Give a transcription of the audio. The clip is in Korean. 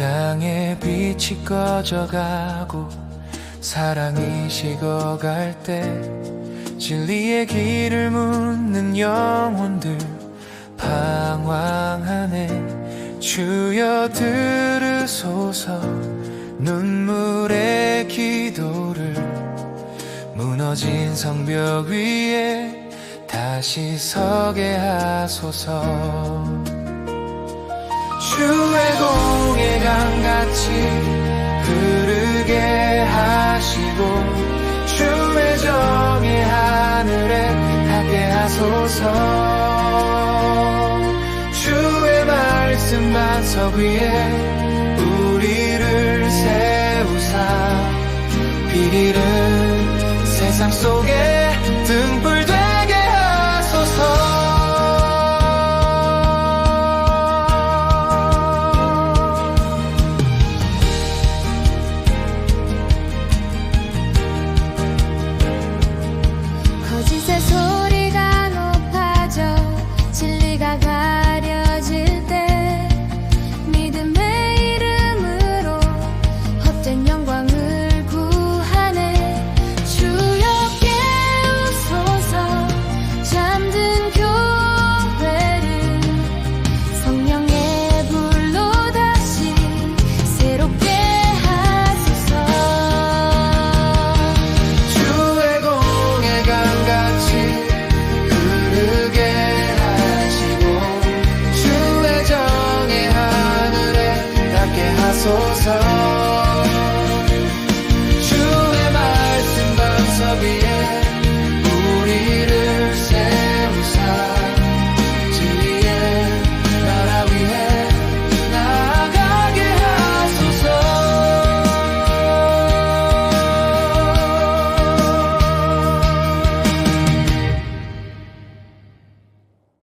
세상의 빛이 꺼져가고 사랑이 식어갈 때 진리의 길을 묻는 영혼들 방황하네. 주여 들으소서. 눈물의 기도를 무너진 성벽 위에 다시 서게 하소서. 주의 공 의 강같이 흐르게 하시고 주의 정의 하늘에 닿게 하소서. 주의 말씀 반석 위에 우리를 세우사. 비 잃은 세상 속에 so sorry.